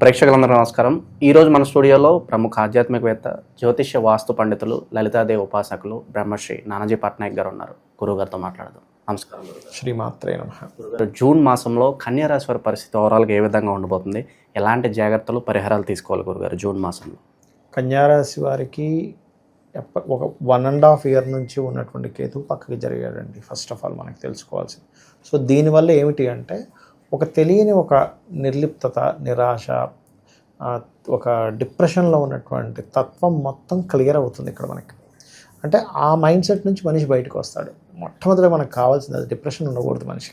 ప్రేక్షకులందరూ నమస్కారం. ఈరోజు మన స్టూడియోలో ప్రముఖ ఆధ్యాత్మికవేత్త జ్యోతిష్య వాస్తు పండితులు లలితాదేవి ఉపాసకులు బ్రహ్మశ్రీ నానాజీ పట్నాయక్ గారు ఉన్నారు. గురువు గారితో మాట్లాడదాం. నమస్కారం. శ్రీమాత్రే నమ. జూన్ మాసంలో కన్యా రాశి వారి పరిస్థితి ఓవరాల్గా ఏ విధంగా ఉండబోతుంది? ఎలాంటి జాగ్రత్తలు పరిహారాలు తీసుకోవాలి గురుగారు జూన్ మాసంలో? కన్యారాశి వారికి ఎప్ప ఒక వన్ అండ్ హాఫ్ ఇయర్ నుంచి ఉన్నటువంటి కేతు పక్కకి జరిగాడండి ఫస్ట్ ఆఫ్ ఆల్ మనకి తెలుసుకోవాల్సింది. సో దీనివల్ల ఏమిటి అంటే ఒక తెలియని ఒక నిర్లిప్తత నిరాశ ఒక డిప్రెషన్లో ఉన్నటువంటి తత్వం మొత్తం క్లియర్ అవుతుంది ఇక్కడ మనకి. అంటే ఆ మైండ్ సెట్ నుంచి మనిషి బయటకు వస్తాడు. మొట్టమొదటి మనకు కావాల్సింది అది డిప్రెషన్ ఉండకూడదు మనిషి.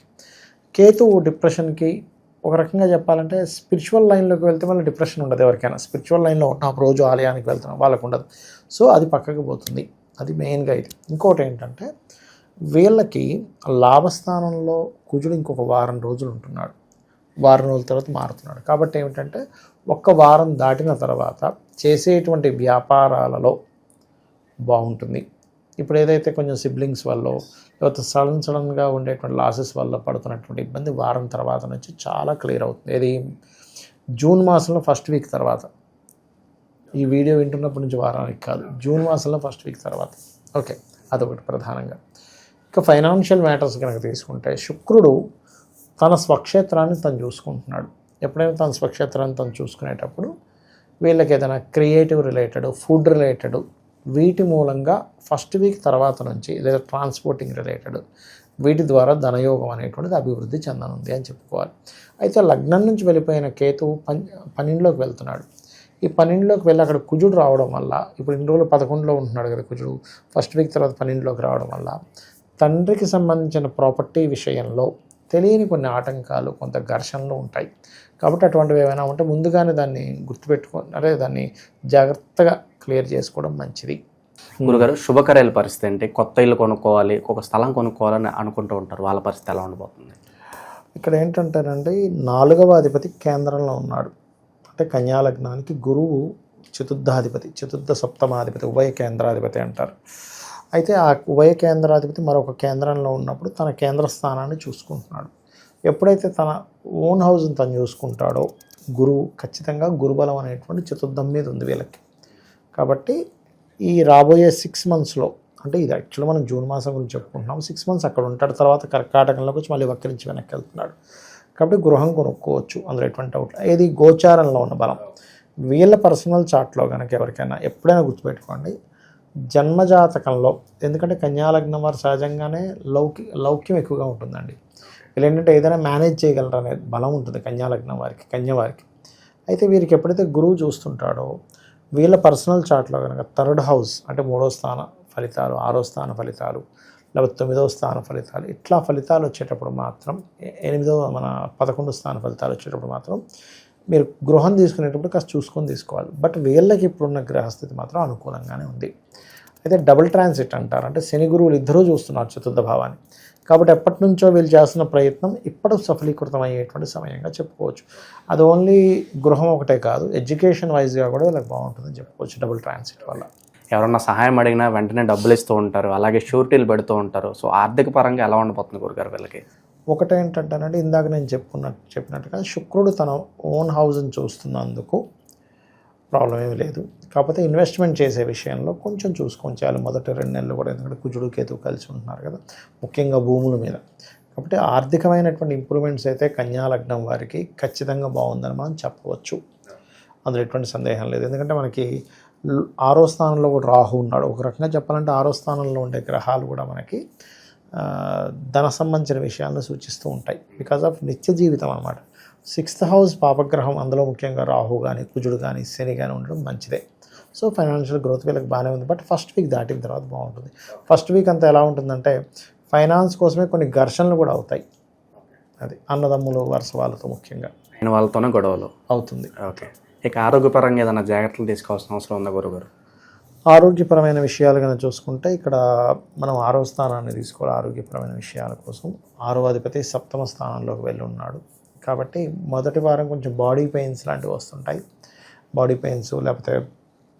కేతువు డిప్రెషన్కి ఒక రకంగా చెప్పాలంటే స్పిరిచువల్ లైన్లోకి వెళ్తే మళ్ళీ డిప్రెషన్ ఉండదు ఎవరికైనా. స్పిరిచువల్ లైన్లో ఉన్నాం రోజు ఆలయానికి వెళ్తున్నాం వాళ్ళకు ఉండదు. సో అది పక్కకు పోతుంది. అది మెయిన్గా ఇది. ఇంకోటి ఏంటంటే వీళ్ళకి లాభస్థానంలో కుజుడు ఇంకొక వారం రోజులు ఉంటున్నాడు. వారం రోజుల తర్వాత మారుతున్నాడు. కాబట్టి ఏమిటంటే ఒక్క వారం దాటిన తర్వాత చేసేటువంటి వ్యాపారాలలో బాగుంటుంది. ఇప్పుడు ఏదైతే కొంచెం సిబ్లింగ్స్ వల్ల లేకపోతే సడన్ సడన్గా ఉండేటువంటి లాసెస్ వల్ల పడుతున్నటువంటి ఇబ్బంది వారం తర్వాత నుంచి చాలా క్లియర్ అవుతుంది. ఇది జూన్ మాసంలో ఫస్ట్ వీక్ తర్వాత. ఈ వీడియో వింటున్నప్పటి నుంచి వారానికి కాదు. జూన్ మాసంలో ఫస్ట్ వీక్ తర్వాత. ఓకే. అదొకటి ప్రధానంగా. ఇక ఫైనాన్షియల్ మ్యాటర్స్ కనుక తీసుకుంటే శుక్రుడు తన స్వక్షేత్రాన్ని తను చూసుకుంటున్నాడు. ఎప్పుడైనా తన స్వక్షేత్రాన్ని తను చూసుకునేటప్పుడు వీళ్ళకి ఏదైనా క్రియేటివ్ రిలేటెడ్ ఫుడ్ రిలేటెడ్ వీటి మూలంగా ఫస్ట్ వీక్ తర్వాత నుంచి లేదా ట్రాన్స్పోర్టింగ్ రిలేటెడ్ వీటి ద్వారా ధనయోగం అనేటువంటిది అభివృద్ధి చెందనుంది అని చెప్పుకోవాలి. అయితే లగ్నం నుంచి వెళ్ళిపోయిన కేతువు పని పన్నెండులోకి వెళ్తున్నాడు. ఈ పన్నెండులోకి వెళ్ళి అక్కడ కుజుడు రావడం వల్ల ఇప్పుడు ఇన్ని రోజులు పదకొండులో ఉంటున్నాడు కదా కుజుడు ఫస్ట్ వీక్ తర్వాత పన్నెండులోకి రావడం వల్ల తండ్రికి సంబంధించిన ప్రాపర్టీ విషయంలో తెలియని కొన్ని ఆటంకాలు కొంత ఘర్షణలు ఉంటాయి. కాబట్టి అటువంటివి ఏమైనా ఉంటే ముందుగానే దాన్ని గుర్తుపెట్టుకొని అదే దాన్ని జాగ్రత్తగా క్లియర్ చేసుకోవడం మంచిది. గురుగారు శుభకార్యాల పరిస్థితి ఏంటి కొత్త ఇల్లు కొనుక్కోవాలి ఒక స్థలం కొనుక్కోవాలని అనుకుంటూ ఉంటారు. వాళ్ళ పరిస్థితి ఎలా ఉండబోతుంది? ఇక్కడ ఏంటంటేనండి నాలుగవ అధిపతి కేంద్రంలో ఉన్నాడు. అంటే కన్యా లగ్నానికి గురువు చతుర్థాధిపతి చతుర్థ సప్తమాధిపతి ఉభయ కేంద్రాధిపతి అంటారు. అయితే ఆ ఉభయ కేంద్రాధిపతి మరొక కేంద్రంలో ఉన్నప్పుడు తన కేంద్ర స్థానాన్ని చూసుకుంటున్నాడు. ఎప్పుడైతే తన ఓన్ హౌస్ని తను చూసుకుంటాడో గురువు ఖచ్చితంగా గురుబలం అనేటువంటి చతుర్థం మీద ఉంది వీళ్ళకి. కాబట్టి ఈ రాబోయే సిక్స్ మంత్స్లో అంటే ఇది యాక్చువల్గా మనం జూన్ మాసం గురించి చెప్పుకుంటున్నాం. సిక్స్ మంత్స్ అక్కడ ఉంటాడు తర్వాత కర్కాటకంలోకి వచ్చి మళ్ళీ వక్రించి వెనక్కి వెళ్తున్నాడు. కాబట్టి గృహం కొనుక్కోవచ్చు అందులో ఎటువంటి డౌట్ ఏది? గోచారంలో ఉన్న బలం. వీళ్ళ పర్సనల్ చాట్లో కనుక ఎవరికైనా ఎప్పుడైనా గుర్తుపెట్టుకోండి జన్మజాతకంలో ఎందుకంటే కన్యాలగ్నం వారు సహజంగానే లౌకి లౌక్యం ఎక్కువగా ఉంటుందండి. వీళ్ళు ఏంటంటే ఏదైనా మేనేజ్ చేయగలరు అనే బలం ఉంటుంది కన్యాలగ్నం వారికి కన్యవారికి అయితే వీరికి ఎప్పుడైతే గురువు చూస్తుంటాడో వీళ్ళ పర్సనల్ చార్ట్లో కనుక థర్డ్ హౌస్ అంటే మూడో స్థాన ఫలితాలు ఆరో స్థాన ఫలితాలు లేకపోతే తొమ్మిదవ స్థాన ఫలితాలు ఇట్లా ఫలితాలు వచ్చేటప్పుడు మాత్రం ఎనిమిదో ఎనిమిదవ మన పదకొండు స్థాన ఫలితాలు వచ్చేటప్పుడు మాత్రం మీరు గృహం తీసుకునేటప్పుడు కాస్త చూసుకొని తీసుకోవాలి. బట్ వీళ్ళకి ఇప్పుడున్న గ్రహస్థితి మాత్రం అనుకూలంగానే ఉంది. అయితే డబుల్ ట్రాన్సిట్ అంటారు. అంటే శని గురువులు ఇద్దరూ చూస్తున్నారు చతుర్థ భావాన్ని. కాబట్టి ఎప్పటి నుంచో వీళ్ళు చేస్తున్న ప్రయత్నం ఇప్పుడు సఫలీకృతం అయ్యేటువంటి సమయంగా చెప్పుకోవచ్చు. అది ఓన్లీ గృహం ఒకటే కాదు ఎడ్యుకేషన్ వైజ్గా కూడా వీళ్ళకి బాగుంటుందని చెప్పుకోవచ్చు డబుల్ ట్రాన్సిట్ వల్ల. ఎవరన్నా సహాయం అడిగినా వెంటనే డబ్బులు ఇస్తూ ఉంటారు అలాగే షూరిటీలు పెడుతూ ఉంటారు. సో ఆర్థిక పరంగా ఎలా ఉండబోతుంది గురుగారు వీళ్ళకి? ఒకటేంటంటేనండి ఇందాక నేను చెప్పుకున్నట్టు చెప్పినట్టుగా శుక్రుడు తన ఓన్ హౌస్ని చూస్తున్నందుకు ప్రాబ్లం ఏమీ లేదు. కాకపోతే ఇన్వెస్ట్మెంట్ చేసే విషయంలో కొంచెం చూసుకొని చేయాలి. మొదటి రెండు నెలలు కూడా ఎందుకంటే కుజుడు కేతు కలిసి ఉంటున్నారు కదా ముఖ్యంగా భూముల మీద. కాబట్టి ఆర్థికమైనటువంటి ఇంప్రూవ్మెంట్స్ అయితే కన్యా లగ్నం వారికి ఖచ్చితంగా బాగుందని మనం చెప్పవచ్చు. అందులో ఎటువంటి సందేహం లేదు. ఎందుకంటే మనకి ఆరో స్థానంలో కూడా రాహు ఉన్నాడు. ఒక రకంగా చెప్పాలంటే ఆరో స్థానంలో ఉండే గ్రహాలు కూడా మనకి ధన సంబంధించిన విషయాలను సూచిస్తూ ఉంటాయి. బికాజ్ ఆఫ్ నిత్య జీవితం అనమాట సిక్స్త్ హౌస్ పాపగ్రహం అందులో ముఖ్యంగా రాహు కానీ కుజుడు కానీ శని కానీ ఉండడం మంచిదే. సో ఫైనాన్షియల్ గ్రోత్ వీళ్ళకి బాగానే ఉంది. బట్ ఫస్ట్ వీక్ దాటిన తర్వాత బాగుంటుంది. ఫస్ట్ వీక్ అంతా ఎలా ఉంటుందంటే ఫైనాన్స్ కోసమే కొన్ని ఘర్షణలు కూడా అవుతాయి. అది అన్నదమ్ములు వరుస వాళ్ళతో ముఖ్యంగా. అయిన వాళ్ళతోనే గొడవలు. అవుతుంది. ఓకే. ఇక ఆరోగ్యపరంగా ఏదైనా జాగ్రత్తలు తీసుకోవాల్సిన అవసరం ఉందా గురుగారు? ఆరోగ్యపరమైన విషయాలు కనుక చూసుకుంటే ఇక్కడ మనం ఆరో స్థానాన్ని తీసుకోవాలి ఆరోగ్యపరమైన విషయాల కోసం. ఆరో అధిపతి సప్తమ స్థానంలోకి వెళ్ళి ఉన్నాడు. కాబట్టి మొదటి వారం కొంచెం బాడీ పెయిన్స్ లాంటివి వస్తుంటాయి. బాడీ పెయిన్స్ లేకపోతే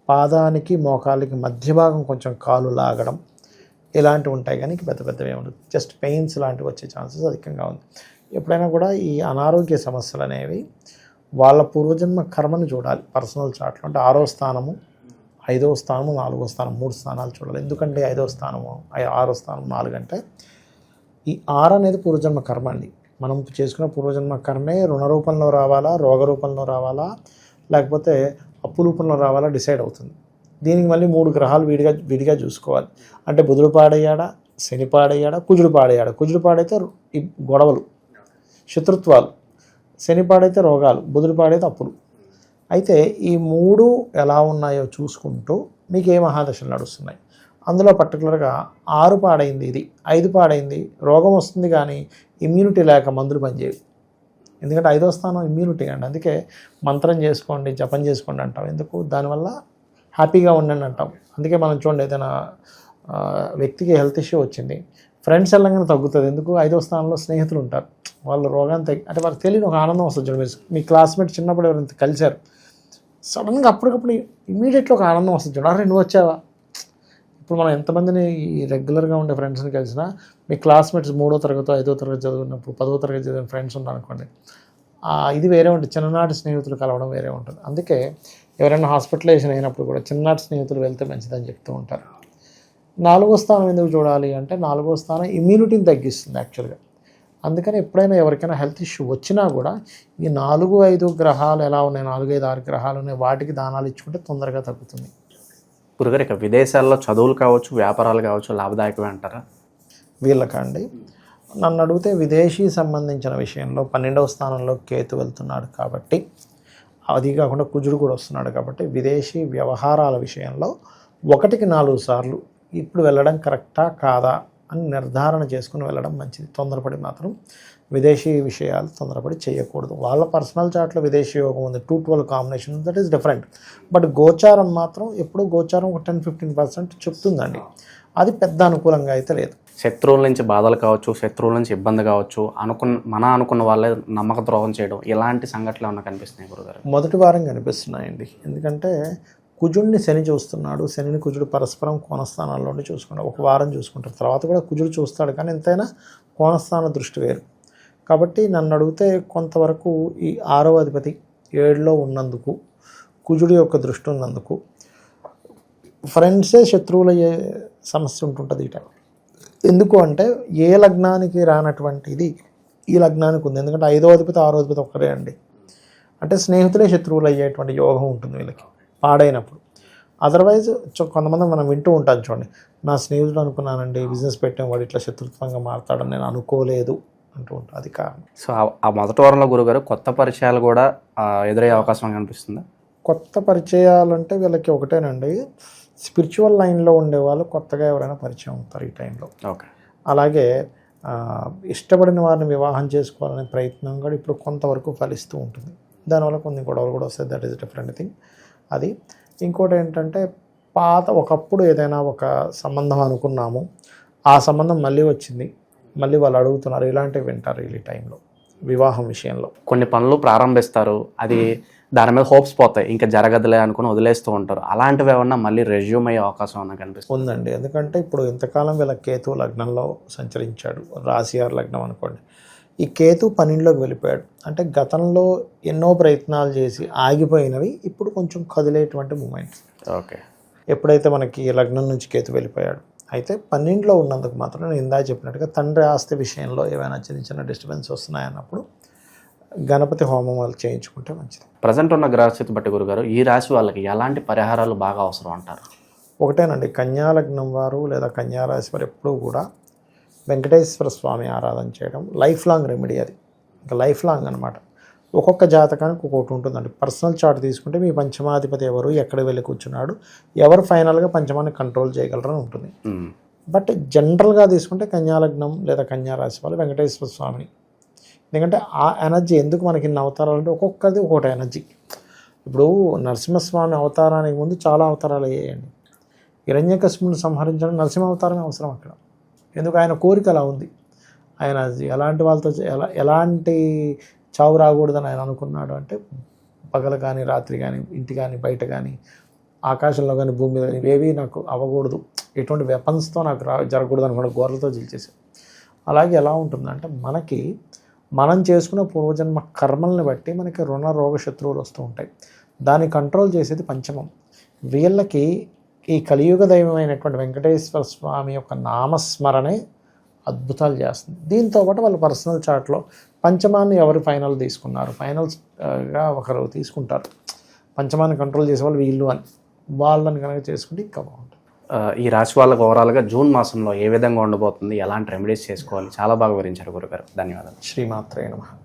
పాదానికి మోకాలికి మధ్య భాగం కొంచెం కాలు లాగడం ఇలాంటివి ఉంటాయి. కానీ పెద్ద పెద్దవి ఉండదు జస్ట్ పెయిన్స్ లాంటివి వచ్చే ఛాన్సెస్ అధికంగా ఉంది. ఎప్పుడైనా కూడా ఈ అనారోగ్య సమస్యలు అనేవి వాళ్ళ పూర్వజన్మ కర్మను చూడాలి. పర్సనల్ చార్ట్లో అంటే ఆరో స్థానము ఐదవ స్థానము నాలుగో స్థానం మూడు స్థానాలు చూడాలి. ఎందుకంటే ఐదవ స్థానము ఐ- ఆరో స్థానం నాలుగు అంటే ఈ ఆరు అనేది పూర్వజన్మ కర్మ అండి. మనం చేసుకున్న పూర్వజన్మ కర్మే రుణ రూపంలో రావాలా రోగ రూపంలో రావాలా లేకపోతే అప్పు రూపంలో రావాలా డిసైడ్ అవుతుంది. దీనికి మళ్ళీ మూడు గ్రహాలు విడిగా విడిగా చూసుకోవాలి. అంటే బుధుడు పాడయ్యాడా శని పాడయ్యాడా కుజుడు పాడయ్యాడా. కుజుడు పాడైతే గొడవలు శత్రుత్వాలు. శని పాడైతే రోగాలు బుధుడు పాడైతే అప్పులు. అయితే ఈ మూడు ఎలా ఉన్నాయో చూసుకుంటూ మీకు ఏ మహాదశలు నడుస్తున్నాయి. అందులో పర్టికులర్గా ఆరు పాడైంది ఇది. ఐదు పాడైంది. రోగం వస్తుంది కానీ ఇమ్యూనిటీ లేక మందులు పనిచేయవు. ఎందుకంటే ఐదో స్థానం ఇమ్యూనిటీ అండి. అందుకే మంత్రం చేసుకోండి జపం చేసుకోండి అంటాం. ఎందుకు? దానివల్ల హ్యాపీగా ఉండండి అంటాం. అందుకే మనం చూడండి ఏదైనా వ్యక్తికి హెల్త్ ఇష్యూ వచ్చింది. ఫ్రెండ్స్ వెళ్ళగానే తగ్గుతుంది. ఎందుకు? ఐదో స్థానంలో స్నేహితులు ఉంటారు. వాళ్ళు రోగాన్ని తగ్గి అంటే వాళ్ళకి తెలియని ఒక ఆనందం వస్తుంది చూడండి. మీరు మీ క్లాస్మేట్ చిన్నప్పుడు ఎవరైనా కలిశారు సడన్గా అప్పటికప్పుడు ఇమీడియట్గా ఒక ఆనందం వస్తుంది. చూడండి అరే నువ్వు వచ్చావా? ఇప్పుడు మనం ఎంతమందిని ఈ రెగ్యులర్గా ఉండే ఫ్రెండ్స్ని కలిసినా మీ క్లాస్మేట్స్ మూడో తరగతి ఐదో తరగతి చదువుకున్నప్పుడు పదో తరగతి చదివిన ఫ్రెండ్స్ ఉన్నారనుకోండి ఇది వేరే ఉంటుంది. చిన్ననాటి స్నేహితులు కలవడం వేరే ఉంటుంది. అందుకే ఎవరైనా హాస్పిటలైజేషన్ అయినప్పుడు కూడా చిన్ననాటి స్నేహితులు వెళ్తే మంచిదని చెప్తూ ఉంటారు. నాలుగో స్థానం ఎందుకు చూడాలి అంటే నాలుగో స్థానం ఇమ్యూనిటీని తగ్గిస్తుంది యాక్చువల్గా. అందుకని ఎప్పుడైనా ఎవరికైనా హెల్త్ ఇష్యూ వచ్చినా కూడా ఈ నాలుగు ఐదు గ్రహాలు ఎలా ఉన్నాయి నాలుగు ఐదు ఆరు గ్రహాలు ఉన్నాయి వాటికి దానాలు ఇచ్చుకుంటే తొందరగా తగ్గుతుంది. గురుగారు ఇక విదేశాల్లో చదువులు కావచ్చు వ్యాపారాలు కావచ్చు లాభదాయకమే అంటారా? వీళ్ళకండి. నన్ను అడిగితే విదేశీ సంబంధించిన విషయంలో పన్నెండవ స్థానంలో కేతు వెళ్తున్నాడు కాబట్టి అది కాకుండా కుజుడు కూడా వస్తున్నాడు కాబట్టి విదేశీ వ్యవహారాల విషయంలో ఒకటికి నాలుగు సార్లు ఇప్పుడు వెళ్ళడం కరెక్టా కాదా అని నిర్ధారణ చేసుకుని వెళ్ళడం మంచిది. తొందరపడి మాత్రం విదేశీ విషయాలు తొందరపడి చేయకూడదు. వాళ్ళ పర్సనల్ చార్ట్లో విదేశీ యోగం ఉంది. Two twelve combination that is different but గోచారం మాత్రం ఎప్పుడు గోచారం ఒక టెన్ ఫిఫ్టీన్ పర్సెంట్ చెప్తుందండి. అది పెద్ద అనుకూలంగా అయితే లేదు. శత్రువుల నుంచి బాధలు కావచ్చు శత్రువుల నుంచి ఇబ్బంది కావచ్చు అనుకున్న మన అనుకున్న వాళ్ళే నమ్మక ద్రోహం చేయడం ఇలాంటి సంఘటనలు ఏమన్నా కనిపిస్తున్నాయి గురుగారు? మొదటి వారం కనిపిస్తున్నాయండి. ఎందుకంటే కుజుడిని శని చూస్తున్నాడు. శనిని కుజుడు పరస్పరం కోణస్థానాల్లో ఉండి చూసుకుంటాడు. ఒక వారం చూసుకుంటారు తర్వాత కూడా కుజుడు చూస్తాడు. కానీ ఎంతైనా కోణస్థాన దృష్టి వేరు. కాబట్టి నన్ను అడిగితే కొంతవరకు ఈ ఆరో అధిపతి ఏడులో ఉన్నందుకు కుజుడి యొక్క దృష్టి ఉన్నందుకు ఫ్రెండ్సే శత్రువులయ్యే సమస్య ఉంటుంటుంది ఇట ఎందుకు అంటే ఏ లగ్నానికి రానటువంటిది ఈ లగ్నానికి ఉంది. ఎందుకంటే ఐదో అధిపతి ఆరో అధిపతి ఒక్కరే అండి. అంటే స్నేహితులే శత్రువులు అయ్యేటువంటి యోగం ఉంటుంది వీళ్ళకి. పాడైనప్పుడు. అదర్వైజ్ కొంతమంది మనం వింటూ ఉంటాం చూడండి. నా స్నేహితుడు అనుకున్నానండి బిజినెస్ పెట్టాం వాడు ఇట్లా శత్రుత్వంగా మారతాడని నేను అనుకోలేదు అంటూ ఉంటాను అది కారణం. సో ఆ- మొదటి వారంలో గురుగారు కొత్త పరిచయాలు కూడా ఎదురయ్యే అవకాశం కనిపిస్తుందా కొత్త పరిచయాలంటే వీళ్ళకి ఒకటేనండి. స్పిరిచువల్ లైన్లో ఉండేవాళ్ళు కొత్తగా ఎవరైనా పరిచయం అవుతారు ఈ టైంలో. ఓకే. అలాగే ఇష్టపడిన వారిని వివాహం చేసుకోవాలనే ప్రయత్నం కూడా ఇప్పుడు కొంతవరకు ఫలిస్తూ ఉంటుంది. దానివల్ల కొన్ని గొడవలు కూడా వస్తాయి. దట్ ఈస్ డిఫరెంట్ థింగ్ అది. ఇంకోటి ఏంటంటే పాత ఒకప్పుడు ఏదైనా ఒక సంబంధం అనుకున్నాము. ఆ సంబంధం మళ్ళీ వచ్చింది. మళ్ళీ వాళ్ళు అడుగుతున్నారు ఇలాంటివి వింటారు ఈ టైంలో వివాహం విషయంలో. కొన్ని పనులు ప్రారంభిస్తారు. అది దాని మీద హోప్స్ పోతాయి. ఇంకా జరగదులే అనుకుని వదిలేస్తూ ఉంటారు. అలాంటివి ఏమన్నా మళ్ళీ రెజ్యూమ్ అయ్యే అవకాశం ఏమన్నా కనిపిస్తుంది? ఉందండి. ఎందుకంటే ఇప్పుడు ఇంతకాలం వీళ్ళ కేతు లగ్నంలో సంచరించాడు. రాశి ఆరు లగ్నం అనుకోండి. ఈ కేతు పన్నెండులోకి వెళ్ళిపోయాడు. అంటే గతంలో ఎన్నో ప్రయత్నాలు చేసి ఆగిపోయినవి ఇప్పుడు కొంచెం కదిలేటువంటి మూమెంట్స్. ఓకే. ఎప్పుడైతే మనకి ఈ లగ్నం నుంచి కేతు వెళ్ళిపోయాడు అయితే పన్నెండులో ఉన్నందుకు మాత్రం నేను ఇందా చెప్పినట్టుగా తండ్రి ఆస్తి విషయంలో ఏమైనా చిన్న చిన్న డిస్టర్బెన్స్ వస్తున్నాయన్నప్పుడు గణపతి హోమం వాళ్ళు చేయించుకుంటే మంచిది. ప్రజెంట్ ఉన్న గ్రహస్థితి బట్టి గురుగారు ఈ రాశి వాళ్ళకి ఎలాంటి పరిహారాలు బాగా అవసరం అంటారు? ఒకటేనండి కన్యా లగ్నం వారు లేదా కన్యా రాశి వారు ఎప్పుడూ కూడా వెంకటేశ్వర స్వామి ఆరాధన చేయడం లైఫ్ లాంగ్ రెమెడీ అది. ఇంకా లైఫ్ లాంగ్ అనమాట ఒక్కొక్క జాతకానికి ఒక్కొక్కటి ఉంటుందండి. పర్సనల్ చార్ట్ తీసుకుంటే మీ పంచమాధిపతి ఎవరు ఎక్కడ వెళ్ళి కూర్చున్నాడు ఎవరు ఫైనల్గా పంచమాన్ని కంట్రోల్ చేయగలరని ఉంటుంది. బట్ జనరల్గా తీసుకుంటే కన్యా లగ్నం లేదా కన్యా రాశి వాళ్ళు వెంకటేశ్వర స్వామిని. ఎందుకంటే ఆ ఎనర్జీ ఎందుకు మనకి ఇన్ని అవతారాలు అంటే ఒక్కొక్కది ఒక్కొక్కటి ఎనర్జీ. ఇప్పుడు నరసింహస్వామి అవతారానికి ముందు చాలా అవతారాలు అయ్యాయండి. హిరణ్యకశిపుని సంహరించడం నరసింహ అవతారమే అవసరం అక్కడ. ఎందుకు ఆయన కోరిక అలా ఉంది? ఆయన ఎలాంటి వాళ్ళతో ఎలా ఎలాంటి చావు రాకూడదని ఆయన అనుకున్నాడు అంటే పగల కానీ రాత్రి కానీ ఇంటి కానీ బయట కానీ ఆకాశంలో కానీ భూమి మీద కానీ ఇవేవి నాకు అవ్వకూడదు. ఎటువంటి వెపన్స్తో నాకు రా జరగకూడదు అనుకున్న గోర్లతో జీల్చేసాడు అలాగే ఎలా ఉంటుందంటే మనకి మనం చేసుకున్న పూర్వజన్మ కర్మల్ని బట్టి మనకి రుణ రోగ శత్రువులు వస్తూ ఉంటాయి. దాన్ని కంట్రోల్ చేసేది పంచమం. వీళ్ళకి ఈ కలియుగ దైవమైనటువంటి వెంకటేశ్వర స్వామి యొక్క నామస్మరణే అద్భుతాలు చేస్తుంది. దీంతో పాటు వాళ్ళ పర్సనల్ చార్ట్లో పంచమాన్ని ఎవరు ఫైనల్ తీసుకున్నారు? ఫైనల్స్గా ఒకరు తీసుకుంటారు. పంచమాన్ని కంట్రోల్ చేసే వాళ్ళు వీళ్ళు అని. వాళ్ళని కనుక చేసుకుంటే ఇంకా బాగుంటుంది. ఈ రాశి వాళ్ళకు ఓవరాల్గా జూన్ మాసంలో ఏ విధంగా ఉండబోతుంది? ఎలాంటి రెమెడీస్ చేసుకోవాలి? చాలా బాగా వివరించారు గురుగారు. ధన్యవాదాలు. శ్రీమాత్రే నమః.